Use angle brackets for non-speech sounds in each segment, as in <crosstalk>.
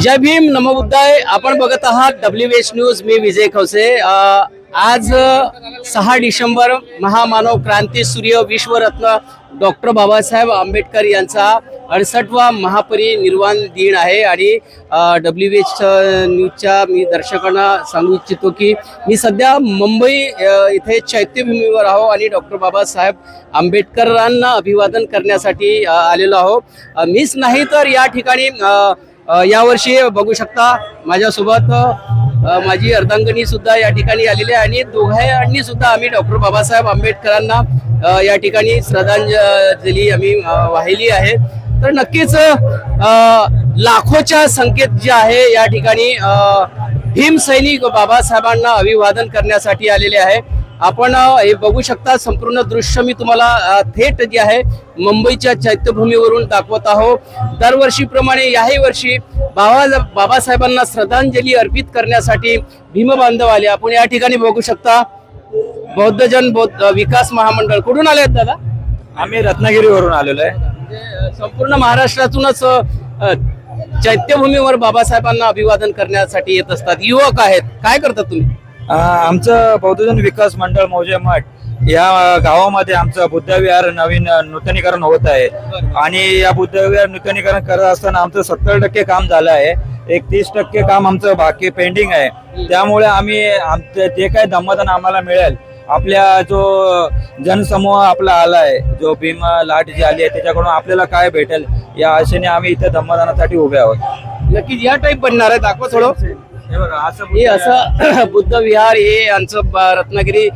जय भीम नमो बुद्धाय. आपण बघत आहात डब्ल्यू एच न्यूज मी विजय खवसे. आज सहा डिसेंबर महामानव क्रांती सूर्य विश्वरत्न डॉक्टर बाबासाहेब आंबेडकर यांचा अडसठवा महापरिनिर्वाण दिन आहे. आणि डब्ल्यू एच न्यूजच्या मी दर्शकांना सांगू इच्छितो की मी सध्या मुंबई इथे चैत्यभूमीवर आहो आणि डॉक्टर बाबासाहेब आंबेडकरांना अभिवादन करण्यासाठी आलेलो आहो. मीच नाही तर या ठिकाणी यावर्षी बघू शकता माझ्यासोबत माझी अर्धांगणी सुद्धा या ठिकाणी आलेली आहे आणि दोघांनी सुद्धा आम्ही डॉक्टर बाबासाहेब आंबेडकरांना या ठिकाणी श्रद्धांजली आम्ही वाहिली आहे. तर नक्कीच लाखोच्या संख्येत जे आहे या ठिकाणी भीमसैनिक बाबासाहेबांना अभिवादन करण्यासाठी आलेले आहे. आपण हे बघू शकता संपूर्ण दृश्य मी तुम्हाला थेट जे आहे मुंबईच्या चैत्यभूमीवरून दाखवत आहो दरवर्षीप्रमाणे याही वर्षी बाबा बाबासाहेबांना श्रद्धांजली अर्पित करण्यासाठी भीम बांधव आले. आपण या ठिकाणी बघू शकता बौद्धजन बौद्ध विकास महामंडळ. कुठून आले आहेत दादा? आम्ही रत्नागिरीवरून आलेलो आहे. म्हणजे, संपूर्ण महाराष्ट्रातूनच चैत्यभूमीवर बाबासाहेबांना अभिवादन करण्यासाठी येत असतात. युवक आहेत. काय करतात तुम्ही? आमचं बौद्धजन विकास मंडळ मौजे मठ या गावामध्ये आमचं बुद्धविहार नवीन नूतनीकरण होत आहे. आणि या बुद्धविहार नूतनीकरण करत असताना आमचं सत्तर टक्के काम झालं आहे. एक तीस टक्के काम आमचं बाकी पेंडिंग आहे. त्यामुळे आम्ही आमचं जे काही धम्मदान आम्हाला मिळेल आपल्या जो जनसमूह आपला आलाय जो भीम लाट जी आली आहे त्याच्याकडून आपल्याला काय भेटेल या आशेने आम्ही इथे धम्मदानासाठी उभे आहोत. नक्कीच या टाईप बनणार आहे. दाखवा थोडं. हे असं <clears throat> बुद्ध विहार हे आमचं रत्नागिरी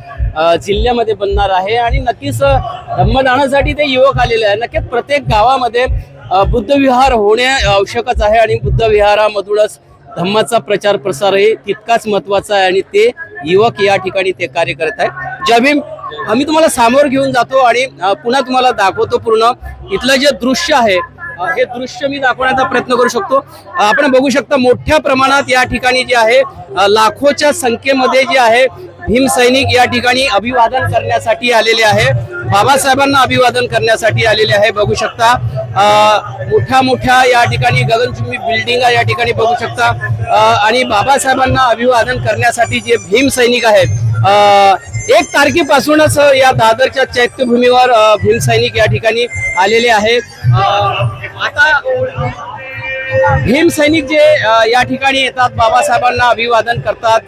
जिल्ह्यामध्ये बनणार आहे आणि नक्कीच धम्मदानासाठी ते युवक आलेले आहे नक्कीच प्रत्येक गावामध्ये बुद्ध विहार होणे आवश्यकच आहे आणि बुद्ध विहारामधूनच धम्माचा प्रचार प्रसारही तितकाच महत्त्वाचा आहे आणि ते युवक या ठिकाणी ते कार्य करत आहे जय भीम आम्ही तुम्हाला सामोर घेऊन जातो आणि पुन्हा तुम्हाला दाखवतो पूर्ण. इथलं जे दृश्य आहे हे दृश्य मी दाखवण्याचा प्रयत्न करू शकतो. आपण बघू शकता मोठ्या प्रमाणात या ठिकाणी जे आहे लाखोच्या संख्येमध्ये जे आहे भीमसैनिक या ठिकाणी अभिवादन करण्यासाठी आलेले आहे. बाबासाहेबांना अभिवादन करण्यासाठी आलेले आहे. बघू शकता मोठ्या मोठ्या या ठिकाणी गगनचुंबी बिल्डिंगा या ठिकाणी बघू शकता. आणि बाबासाहेबांना अभिवादन करण्यासाठी जे भीम सैनिक आहेत एक तारखेपासूनच या दादरच्या चैत्यभूमीवर भीमसैनिक या ठिकाणी आलेले आहेत आता भीम सैनिक जे या ठिकाणी येतात बाबासाहेबांना अभिवादन करतात.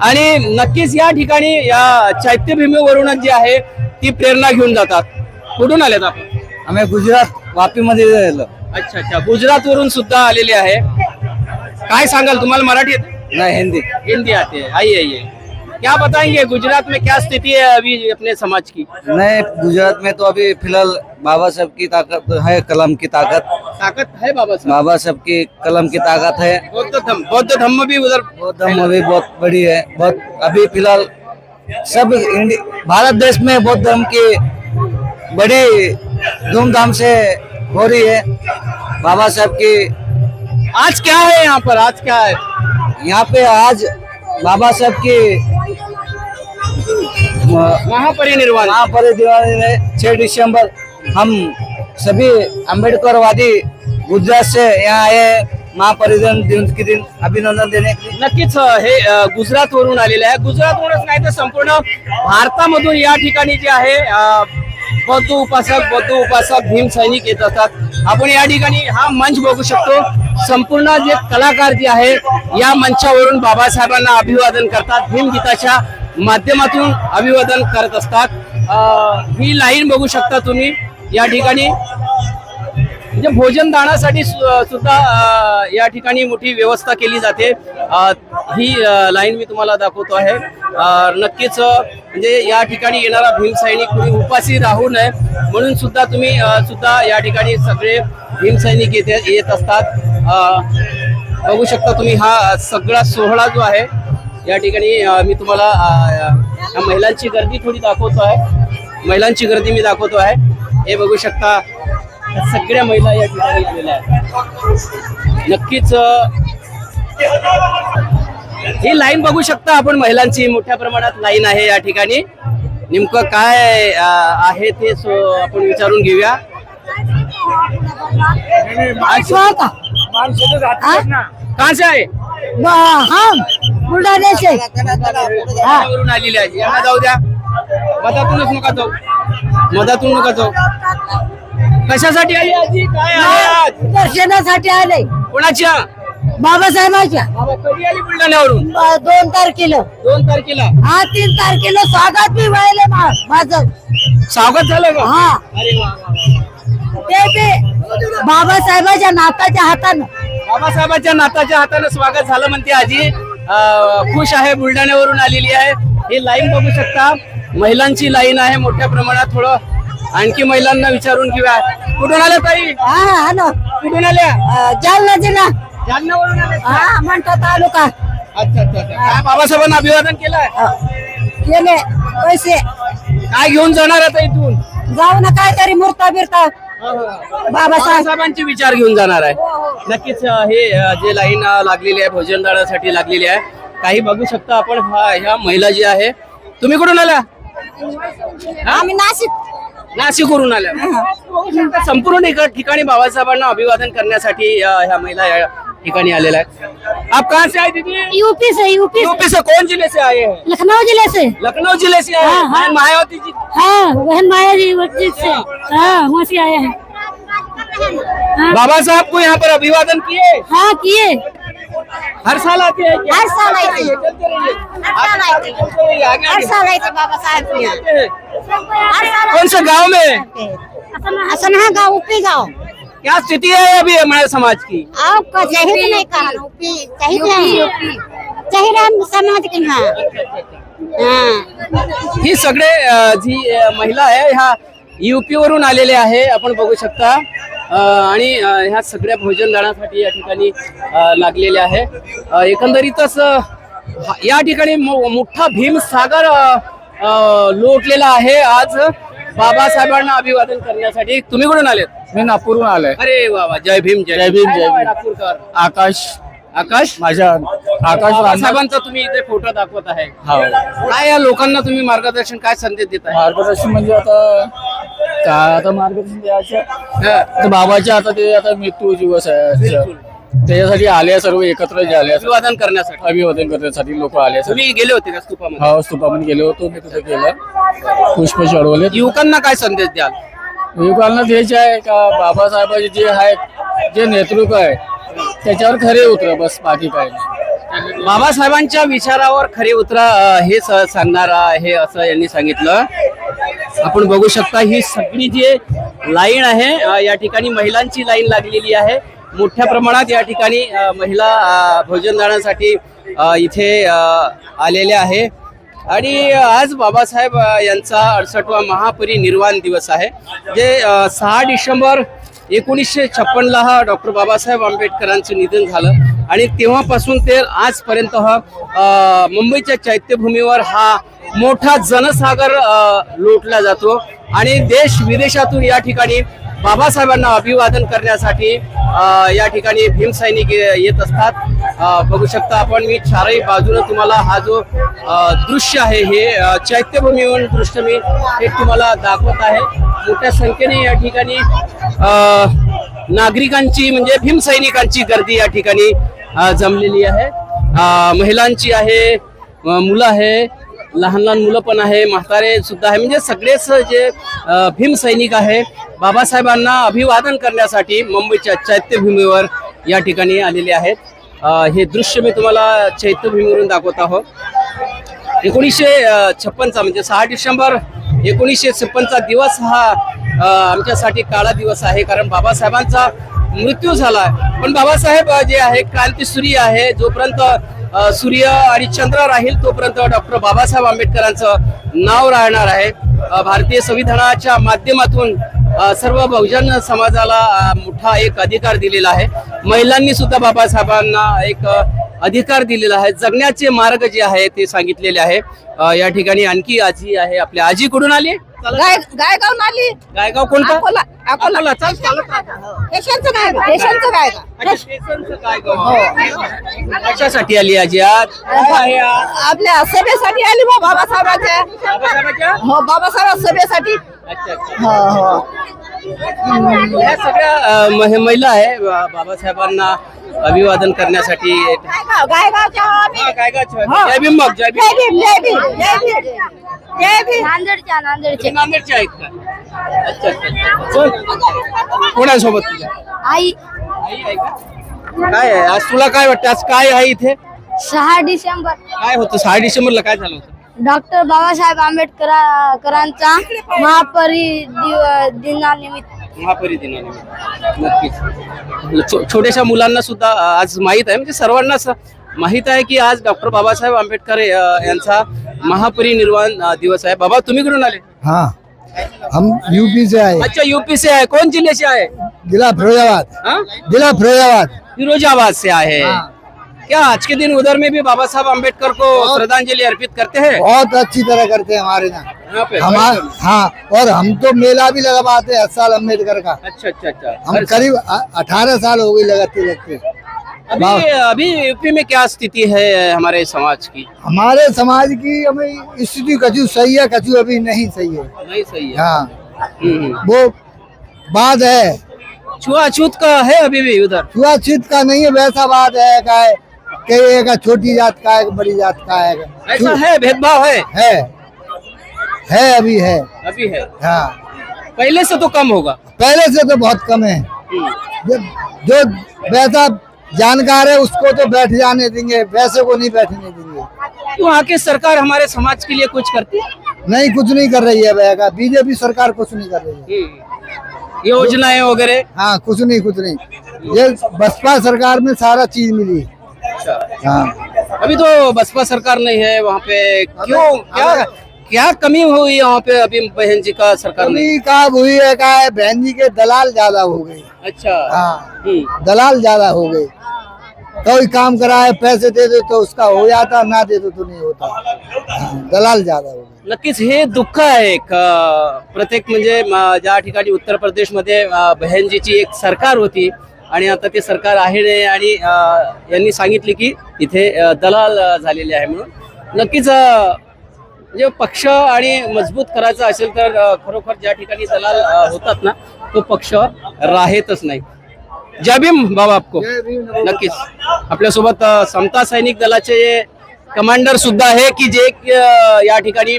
आणि नक्कीच या ठिकाणी या चैत्यभूमीवरूनच जे आहे ती प्रेरणा घेऊन जातात. कुठून आलेत आपण? आम्ही गुजरात वापीमध्ये राहिलो अच्छा अच्छा. गुजरात वरून सुद्धा आलेले आहे. काय सांगाल तुम्हाला मराठी येते? नाही हिंदी. हिंदी आती आइए आइए क्या बताएँगे? गुजरात में क्या स्थिति है अभी अपने समाज की? नहीं गुजरात में तो अभी फ़िलहाल बाबा साहब की ताकत है कलम की ताकत। ताकत है बाबा साहब? बाबा साहब की कलम की ताकत है। बौद्ध धम्म बौद्ध धम्म भी उधर वो धर्म भी बहुत बड़ी है बहुत अभी फ़िलहाल सब भारत देश में बौद्ध धर्म की बड़ी धूमधाम से हो रही है। बाबा साहब की आज क्या है यहाँ पर? आज क्या है? यहाँ पे आज बाबा साहब की महापरिनिर्वाण. महापरिनिर्वाण में छह दिसंबर हम सभी अम्बेडकरवादी गुजरात से यहाँ आए महापरिनिर्वाण दिन के दिन अभिनंदन लिए। नक्कीच हे गुजरात वरून आलेले आहे. गुजरातवरूनच नाही तर संपूर्ण भारतामधून या ठिकाणी जे आहे बौद्ध उपासक बौद्ध उपासक भीम सैनिक येत असतात. आपण या ठिकाणी हा मंच बघू शकतो. संपूर्ण जे कलाकार जे आहे या मंचावरून बाबासाहेबांना अभिवादन करतात. भीम गीताच्या माध्यमातून अभिवादन करत असतात. ही लाईन बघू शकता तुम्ही. या ठिकाणी म्हणजे भोजन दानासाठी सु- सुद्धा या ठिकाणी मोठी व्यवस्था केली जाते. ही लाईन मी तुम्हाला दाखवतो आहे. नक्कीच म्हणजे या ठिकाणी येणारा भीमसैनिक तुम्ही कुणी उपाशी राहू नये म्हणून सुद्धा तुम्ही सुद्धा या ठिकाणी सगळे भीमसैनिक येते येत असतात. बघू शकता तुम्ही हा सगळा सोहळा जो आहे या ठिकाणी मी तुम्हाला या महिलांची गर्दी थोडी दाखवतो आहे. महिलांची गर्दी मी दाखवतो आहे. हे बघू शकता सगळ्या महिला या ठिकाणी आलेल्या आहेत. नक्कीच ही लाईन बघू शकता आपण महिलांची. मोठ्या प्रमाणात लाईन आहे या ठिकाणी. नेमकं काय आहे ते आपण विचारून घेऊया. अच्छा का? कहाँ से आहे हाँ. वरून आलेली आहे. यांना जाऊ द्या. मधातूनच नका जाऊ. मधातून नका जाऊ. कशासाठी आली आजी? काय आहे आज? दर्शनासाठी आले. कोणाच्या? बाबासाहेबांच्या. बाबा कधी आली बुलढाण्यावरून? ब- दोन तारखेला. दोन तारखेला. हा तीन तारखेला स्वागत बी व्हायले मा- माझं. स्वागत झालं का? हा. अरे वा, वा, वा. ते बी बाबासाहेबाच्या नाताच्या हातानं. बाबासाहेबांच्या नाताच्या हाताने स्वागत झालं म्हणते आजी. अं, खुश आहे बुलढाण्यावरून आलेली आहे. ही लाईन बघू शकता. महिलांची लाईन आहे मोठ्या प्रमाणात थोडं. आणखी महिलांना विचारून घेऊया. कुठून आल्या ताई? हा हा ना कुठून आल्या? जालना जिल्हा. जालन्यावरून आल्या? हा म्हणतो तालुका. अच्छा अच्छा अच्छा. काय बाबासाहेबांना अभिवादन केलंय? केले पैसे. काय घेऊन जाणार आता इथून? जाऊ ना काहीतरी मूर्ता बिरता. बाबासाहेब. बाबासाहेबांचे विचार घेऊन जाणार आहे. नक्कीच अं, हे अं, जे लाईन अं, लागलेली आहे भोजन दाण्यासाठी लागलेली आहे काही बघू शकता आपण. हा ह्या महिला जी आहे तुम्ही कुठून आल्या? हा? आम्ही नाशिक नाशिकवरून आल्या. संपूर्ण एका ठिकाणी बाबासाहेबांना अभिवादन करण्यासाठी अं, ह्या महिला या ठिकाणी आलेल्या आहेत. आप कहाँ से आए दीदी? यूपी से यूपी यूपी से कौन जिले से आए हैं? लखनऊ जिले से। लखनऊ जिले से आए हैं? हाँ, हाँ। मायावती जी। हाँ बहन माया जी से। हाँ वहाँ से आए हैं हाँ, बाबा साहब को यहाँ पर अभिवादन किए? हाँ किए। हर साल आते हैं हर साल आते हैं। चलते रहिए। हर साल आगे आते हैं। बाबा साहेब हैं। हर साल कौन से गाँव में? असनहा गाँव उपी गाँव। क्या स्थिति है अभी हमारे समाज की? आपका शहीद नहीं कहा शहीद हम समाज के यहाँ। हाँ। ही सगळे जी महिला आहे ह्या युपी वरून आलेले आहे आपण बघू शकता। आणि ह्या सगळ्या भोजन दाण्यासाठी या ठिकाणी अ, लागलेले आहे. एकंदरीतच या ठिकाणी मोठा भीमसागर लोटलेला आहे. आज बाबासाहेबांना अभिवादन करण्यासाठी तुम्ही कुठून आलेत? मी नागपूरहून आलोय. अरे वा जय भीम जय भीम, जय भीम. नागपूरकर? आकाश. आकाश? माझ्या आकाश बाबासाहेबांचा तुम्ही इथे फोटो दाखवत आहे. हा. काय या लोकांना तुम्ही मार्गदर्शन काय संदेश देत आहे? मार्गदर्शन म्हणजे आता काय आता मार्गदर्शन द्यायचं हा. तर बाबाच्या आता ते आता मृत्यू दिवस आहे त्याच्यासाठी आले सर्व एकत्र जे आले अभिवादन करण्यासाठी. अभिवादन करण्यासाठी लोक आले तुम्ही गेले होते का स्तूपामध्ये? हा स्तूपामध्ये गेलो होतो मी तिथे गेलं. पुष्प चढवले. युवकांना काय संदेश द्याल? युवकांना द्यायचे आहे का? बाबासाहेबांचे जे आहेत जे नेतृत्व आहे त्याच्यावर खरे उतर बस बाकी काय नाही. बाबासाहेबांच्या विचारावर खरे उतरा हे सांगणार आहे असं यांनी सांगितलं. आपण बघू शकता ही सगळी जी लाईन आहे या ठिकाणी महिलांची लाईन लागलेली आहे. मोठ्या प्रमाणात या ठिकाणी महिला भोजनदानासाठी भोजन इथे आलेल्या आहे. आणि आज बाबासाहेब यांचा अडसठवा महापरिनिर्वाण दिवस आहे जे सहा डिसेंबर एकोणीसशे छप्पनला हा डॉक्टर बाबासाहेब आंबेडकरांचं निधन झालं. आणि तेव्हापासून ते आजपर्यंत हा मुंबईच्या चैत्यभूमीवर हा मोठा जनसागर लोटला जातो. आणि देश विदेशातून या ठिकाणी बाबासाहेबांना अभिवादन करण्यासाठी या ठिकाणी भीमसैनिक ये- येत असतात. बघू शकता आपण मी चारही बाजूने तुम्हाला हा जो दृश्य आहे हे अ, चैत्यभूमीवरून दृश्य मी हे तुम्हाला दाखवत आहे. मोठ्या संख्येने या ठिकाणी नागरिकांची म्हणजे भीमसैनिकांची गर्दी या ठिकाणी जमलेली आहे. महिलांची आहे मुलं आहे लहान लहान मुलं पण आहे म्हातारे सुद्धा आहे. म्हणजे सगळेच जे भीमसैनिक आहे बाबासाहेबांना अभिवादन करण्यासाठी मुंबईच्या चैत्यभूमीवर या ठिकाणी आलेले आहेत. हे दृश्य मी तुम्हाला चैत्यभूमीवरून दाखवत आहोत. एकोणीसशे छप्पनचा म्हणजे सहा डिसेंबर एकोणीसशे छप्पनचा दिवस हा आमच्यासाठी काळा दिवस आहे. कारण बाबासाहेबांचा मृत्यू झाला. पण बाबासाहेब जे आहे क्रांतीसूर्य आहे. जोपर्यंत सूर्य आणि चंद्र राहील तोपर्यंत डॉक्टर बाबासाहेब आंबेडकरांचं नाव राहणार आहे. भारतीय संविधानाच्या माध्यमातून सर्व बहुजन समाजाला मोठा एक अधिकार दिलेला आहे. महिलांनी सुद्धा बाबासाहेबांना एक अधिकार दिलेला आहे. जगण्याचे मार्ग जे आहे ते सांगितलेले आहे. या ठिकाणी आणखी आजी आहे आपल्या आजी कुठून आली गाय गायगाव नाली. गायगाव कोणतं? अकोला अकोला. चाल चालत राहा. पेशंटचं गायगाव पेशंटचं गायगाव. अच्छा, स्टेशनचं गायगाव. कशासाठी आली आजी आज? काय आहे आज? आपल्या सभेसाठी आली बा बाबासाहेबांच्या. बाबासाहेबांच्या? हो बाबासाहेब सभेसाठी. अच्छा अच्छा. हो हो. या सगळ्या अ, महिला आहे बा- बाबासाहेबांना अभिवादन करण्यासाठी येत- हा, गायगावच्या जय भीम मग जय भीम नांदेडच्या नांदेडचे. नांदेडचे आहेत का? अच्छा अच्छा, अच्छा. चल. कोण आहे सोबत तुझ्या? आई. आई आहे का? काय आहे? आज तुला काय वाटतं? आज काय आहे इथे? सहा डिसेंबर. काय होतं? सहा डिसेंबरला काय झालं होतं? डॉक्टर बाबासाहेब आंबेडकरांचा महापरी दिव- दिनानिमित्त महापरी दिनानिमित्त नक्कीच छो- छोट्याशा मुलांना सुद्धा आज माहीत आहे. म्हणजे सर्वांनाच माहीत आहे की आज डॉक्टर बाबासाहेब आंबेडकर अ, यांचा महापरिनिर्वाण अ, दिवस आहे. बाबा तुम्ही कुठून आले? हाँ. हम यूपी से आए. अच्छा यूपी से आहे कौन जिले से आहे? जिला फिरोजाबाद. हाँ? जिला फिरोजाबाद. फिरोजाबाद से आए हैं. क्या आज के दिन उधर में भी बाबा साहब अंबेडकर को श्रद्धांजलि अर्पित करते हैं? बहुत अच्छी तरह करते हैं हमारे यहाँ। हमारे हाँ और हम तो मेला भी लगवाते हैं हर साल अंबेडकर का। अच्छा अच्छा अच्छा। हम करीब अठारह साल हो गई लगाते लगते। अभी अभी यूपी में क्या स्थिति है हमारे समाज की? हमारे समाज की हमें स्थिति कछु सही है कछु अभी नहीं सही है। नहीं सही है। हाँ। हम्म। वो बात है। छुआछूत का है अभी भी उधर? छुआछूत का नहीं है वैसा बात है का है कि एक छोटी जात का है बड़ी जात का है? ऐसा है? भेदभाव है? है। है अभी है। अभी है। हाँ। पहले से तो कम होगा। पहले से तो बहुत कम है। हम्म। जो जो वैसा जानकार है उसको तो बैठ जाने देंगे वैसे को नहीं बैठने देंगे। तो वहाँ की सरकार हमारे समाज के लिए कुछ करती है? नहीं कुछ नहीं कर रही है भैया बीजेपी सरकार कुछ नहीं कर रही है। हम्म। योजनाएँ वगैरह? हाँ कुछ नहीं कुछ नहीं। ये बसपा सरकार में सारा चीज़ मिली हाँ। अभी तो बसपा सरकार नहीं है वहाँ पे क्यों? क्या क्या कमी हुई यहाँ पे अभी बहन जी का सरकार नहीं कमी का हुई है का है बहन जी के दलाल ज़्यादा हो गए। अच्छा। हाँ। हम्म। दलाल ज़्यादा हो गए। कोई काम कराए पैसे दे दे तो उसका हो जाता ना दे दो तो नहीं होता। हाँ, दलाल ज़्यादा हो गए। नक्कीच हे दुःख आहे अं, प्रत्येक म्हणजे म, ज्या ठिकाणी उत्तर प्रदेशमध्ये अं, बहनजीची एक सरकार होती आणि आता ते सरकार आहे नाही आणि यांनी सांगितले की इथे दलाल झालेले आहे म्हणून. नक्कीच म्हणजे पक्ष आणि मजबूत करायचा असेल तर खरोखर ज्या ठिकाणी दलाल होतात ना तो पक्ष राहतच नाही. जय भीम बाबा आपको. नक्कीच. आपल्यासोबत समता सैनिक दलाचे कमांडर सुद्धा आहे की जे या ठिकाणी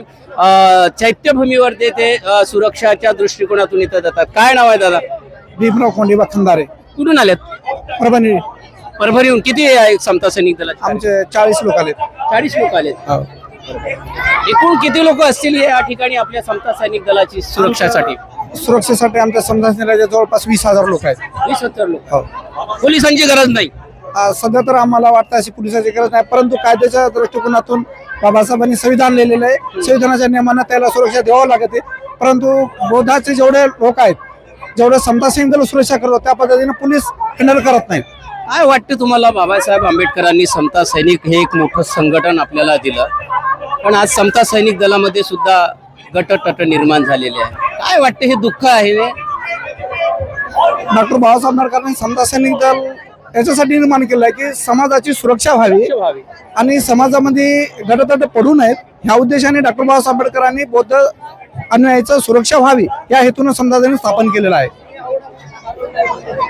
चैत्यभूमीवर ते सुरक्षाच्या दृष्टिकोनातून इथं जातात. काय नाव आहे दादा? भीमराव कोंडीबा खंदारे कुठून आलेत परभणी. परभणीहून किती आहे समता सैनिक दलाचे? आमचे चाळीस लोक आले चाळीस लोक आलेत. एकूण किती लोक असतील या ठिकाणी आपल्या समता सैनिक दलाची सुरक्षासाठी? सुरक्षेसाठी आमच्या समजा जवळपास वीस हजार लोक आहेत. वीस सत्तर लोक. हो. पोलिसांची गरज नाही. आ, सध्या तर आम्हाला वाटतं अशी पोलिसाची गरज नाही परंतु कायद्याच्या दृष्टिकोनातून बाबासाहेबांनी संविधान लिहिलेलं आहे. संविधानाच्या नियमानं त्याला सुरक्षा द्यावं लागते परंतु बौद्धाचे जेवढे लोक आहेत जेवढे समता सैनिकाला सुरक्षा करतात त्या पद्धतीने पोलीस हँडल करत नाहीत. काय वाटतं तुम्हाला बाबासाहेब आंबेडकरांनी समता सैनिक हे एक मोठं संघटन आपल्याला दिलं? पण आज समता सैनिक दलामध्ये सुद्धा गटतट निर्माण झालेले आहे. काय वाटतं हे दुःख आहे? डॉक्टर बाबासाहेब आंबेडकरांनी समता सैनिक दल याच्यासाठी निर्माण केलं आहे की समाजाची सुरक्षा व्हावी आणि समाजामध्ये गटतट पडू नयेत. ह्या उद्देशाने डॉक्टर बाबासाहेब आंबेडकरांनी बौद्ध अनुयायीचं सुरक्षा व्हावी या हेतून समाजाने स्थापन केलेलं आहे.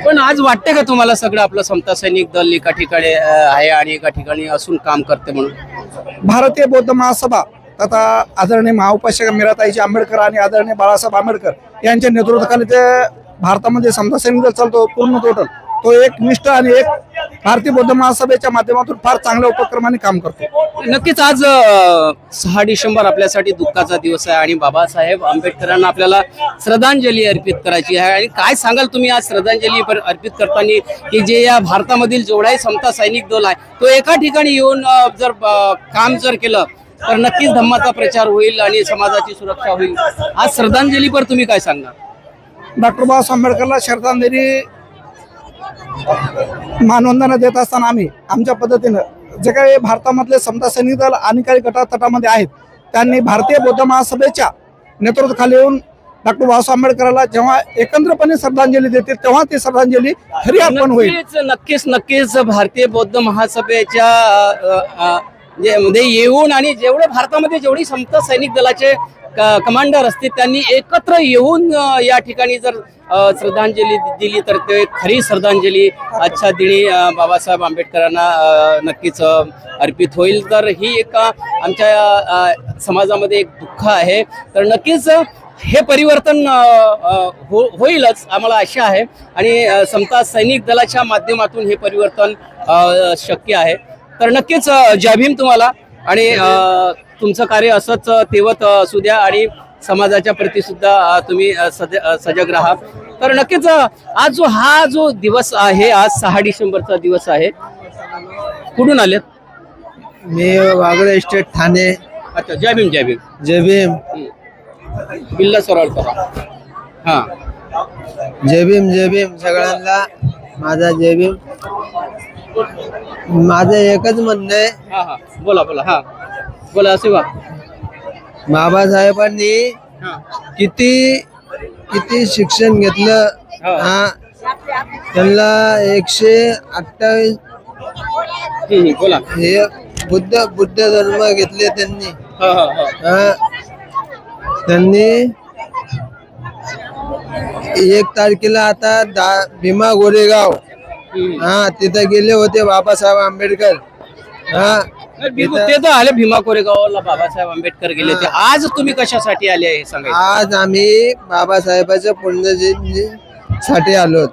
पण आज वाटतं का तुम्हाला सगळं आपलं समता सैनिक दल एका ठिकाणी आहे आणि एका ठिकाणी असून काम करते म्हणून? भारतीय बौद्ध महासभा तथा आदरणीय महाउपासक मीराताईजी आंबेडकर आणि आदरणीय बाळासाहेब आंबेडकर यांच्या नेतृत्वाखाली ते भारतामध्ये समता सैनिक दल चालतो पूर्ण टोटल तो एक निष्ठ आणि एक भारतीय बौद्ध महासभेच्या माध्यमातून फार चांगल्या उपक्रमाने काम करतो. नक्कीच आज सहा डिसेंबर आपल्यासाठी दुःखाचा दिवस आहे आणि बाबासाहेब आंबेडकरांना आपल्याला श्रद्धांजली अर्पित करायची आहे. आणि काय सांगाल तुम्ही आज श्रद्धांजली पर- अर्पित करताना की जे या भारतामधील जेवढाही समता सैनिक दल आहे तो एका ठिकाणी येऊन जर काम जर केलं तर नक्कीच धम्माचा प्रचार होईल आणि समाजाची सुरक्षा होईल. आज श्रद्धांजलीवर तुम्ही काय सांगणार डॉक्टर बाबासाहेब आंबेडकरला श्रद्धांजली मानवंदना देत असताना आम्ही आमच्या पद्धतीनं जे काही भारतामधले समता सैनिक दल आणि काही गटातटामध्ये आहेत त्यांनी भारतीय बौद्ध महासभेच्या नेतृत्वाखाली येऊन डॉक्टर बाबासाहेब आंबेडकरांना जेव्हा एकत्रपणे श्रद्धांजली देते तेव्हा ती श्रद्धांजली खरी अर्पण होईल. नक्कीच नक्कीच भारतीय बौद्ध महासभेच्या जे- मध्ये येऊन आणि जेवढे भारतामध्ये जेवढी समता सैनिक दलाचे क- कमांडर असतील त्यांनी एकत्र येऊन या ठिकाणी जर श्रद्धांजली दिली तर ते खरी श्रद्धांजली आजच्या दिनी बाबासाहेब आंबेडकरांना नक्कीच अर्पित होईल. तर ही एक आमच्या समाजामध्ये एक दुःख आहे. तर नक्कीच हे परिवर्तन हो होईलच आम्हाला आशा आहे. आणि समता सैनिक दलाच्या माध्यमातून हे परिवर्तन शक्य आहे. तर नक्कीच जय भीम तुम्हाला. आणि तुमचं कार्य असंच तेवत असू द्या आणि समाजाच्या प्रती सुद्धा तुम्ही सज सजग राहा. तर नक्कीच आज जो हा जो दिवस आहे आज सहा डिसेंबरचा दिवस आहे. कुठून आलेत? मी वागळे स्टेट ठाणे. अच्छा जय भीम जय भीम. जय भीम. बिल्ला सरळ करा हा. जय भीम जय भीम सगळ्यांना. माझा जय भीम. माझं एकच म्हणणं आहे. हा हा. बोला बोला. हा. बोला असे वा बाबासाहेबांनी हा. किती किती शिक्षण घेतलं हा. हा. त्यांना एकशे अठ्ठावीस हम्म, हम्म, बोला. हे बुद्ध बुद्ध धर्म घेतले त्यांनी. हा हा हा. हा. त्यांनी एक तारखेला आता दा भीमा गोरेगाव. हा तिथे गेले होते बाबासाहेब आंबेडकर. हा. भीम- ते तर आले भीमा कोरेगावला बाबासाहेब आंबेडकर गेले ते आज तुम्ही कशासाठी आले हे सांगायचं? आज आम्ही बाबासाहेबाच्या पुण्यजयंती साठी आलो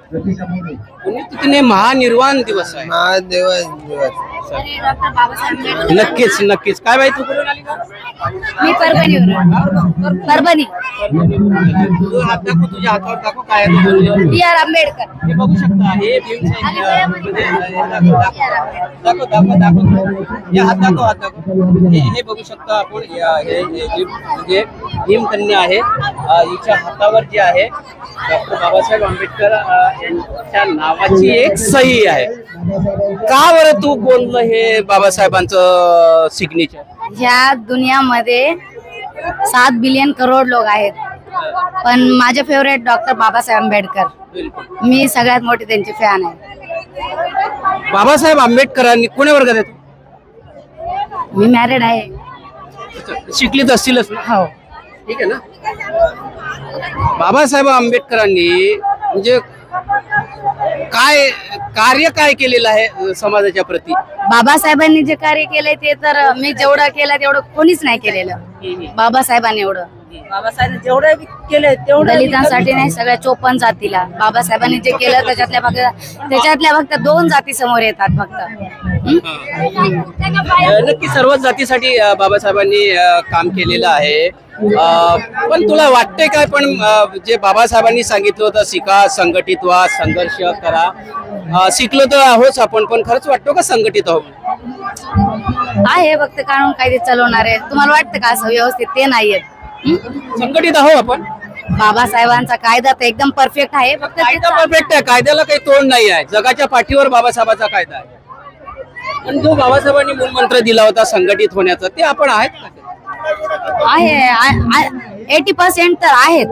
महानिर्वाण दिवस आहे. महादेव दिवस. नक्कीच नक्कीच. काय बाई तू कुठून आली का? मी परभणीवर परभणी. तू हात दाखव तुझ्या हातावर दाखव काय आहे? B R Ambedkar. हे बघू शकता हे भीम सैनिक, म्हणजे, हे दाखव, दाखव दाखव दाखव. दाखव हे हात दाखव हात दाखव. हे हे बघू शकता आपण या- हे हे भीम म्हणजे भीमकन्या आहे. अं, हिच्या हातावर जे आहे डॉक्टर बाबासाहेब आंबेडकर अं, यांच्या नावाची एक सही आहे. का बरं तू बोललं हे बाबासाहेबांचं सिग्नेचर ह्या दुनियामध्ये सात बिलियन करोड लोक आहेत. पण माझे फेवरेट डॉक्टर बाबासाहेब आंबेडकर. बिलकुल. मी सगळ्यात मोठी त्यांची फॅन आहे. बाबासाहेब आंबेडकरांनी कोण्या वर्गात आहेत मी मॅरिड आहे. शिकलीच असतीलच ना? हो. ठीक आहे ना? बाबासाहेब आंबेडकरांनी म्हणजे काय कार्य काय केलेलं आहे समाजाच्या प्रती? बाबासाहेबांनी जे कार्य केलंय ते तर मी जेवढं केलं तेवढं कोणीच नाही केलेलं. बाबासाहेबांनी एवढं. बाबासाहेबांनी जेवढं बी केलं तेवढं दलितांसाठी नाही सगळ्या चोपन्न जातीला. बाबासाहेबांनी जे केलं त्याच्यातल्या फक्त त्याच्यातल्या फक्त दोन जाती समोर येतात फक्त. नक्की सर्वच जातीसाठी बाबासाहेबांनी काम केलेलं आहे. पण तुला वाटतंय काय? पण जे बाबासाहेबांनी सांगितलं होतं शिका संघटित व्हा संघर्ष करा. शिकलो तर आहोच आपण पण खरंच वाटतो का संघटित आहोत? आहे फक्त कानून कायदे चालवणारे तुम्हाला वाटतं का असं व्यवस्थित? ते नाहीयेत? संघटित आहो आपण? बाबासाहेबांचा कायदा तर एकदम परफेक्ट आहे. फक्त कायदा परफेक्ट आहे. कायद्याला काही तोड नाही आहे. जगाच्या पाठीवर बाबासाहेबाचा कायदा आहे. पण जो बाबासाहेबांनी मूलमंत्र दिला होता संघटित होण्याचा ते आपण आहेत? आहे एटी पर्सेंट तर आहेत.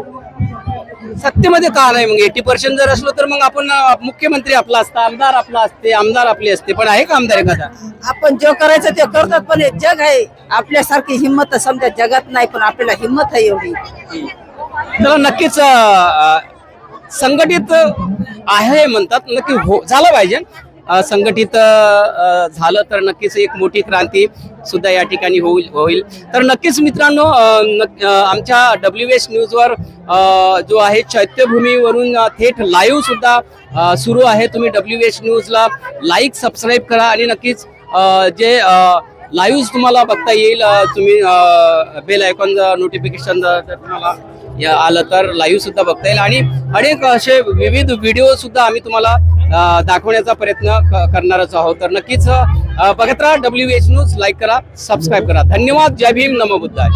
सत्तेमध्ये का नाही मग? एटी पर्सेंट जर असलो तर मग आपण मुख्यमंत्री आपला असता आमदार आपला असते आमदार आपले असते पण आहे का आमदार एखादा? आपण जे करायचं ते करतात पण हे जग आहे. आपल्यासारखी हिंमत समजा जगात नाही पण आपल्याला हिंमत आहे एवढी. तर नक्कीच संघटित आहे म्हणतात नक्की हो झालं पाहिजे. संघटित झालं तर नक्कीच एक मोठी क्रांती सुद्धा या ठिकाणी होईल होईल. तर नक्कीच मित्रांनो आमच्या डब्ल्यू एस न्यूजवर जो आहे चैत्यभूमीवरून थेट लाईव्ह सुद्धा सुरू आहे. तुम्ही डब्ल्यू एस न्यूजला लाईक सबस्क्राईब करा आणि नक्कीच जे लाईव्ह तुम्हाला बघता येईल तुम्ही बेल आयकॉन नोटिफिकेशन तुम्हाला या आलं तर लाईव्ह सुद्धा बघता येईल. आणि अनेक असे विविध व्हिडिओ सुद्धा आम्ही तुम्हाला दाखवण्याचा प्रयत्न करणारच आहोत. तर नक्कीच बघत राहा डब्ल्यू एच न्यूज लाईक करा सबस्क्राईब करा. धन्यवाद. जय भीम. नमो बुद्धाय.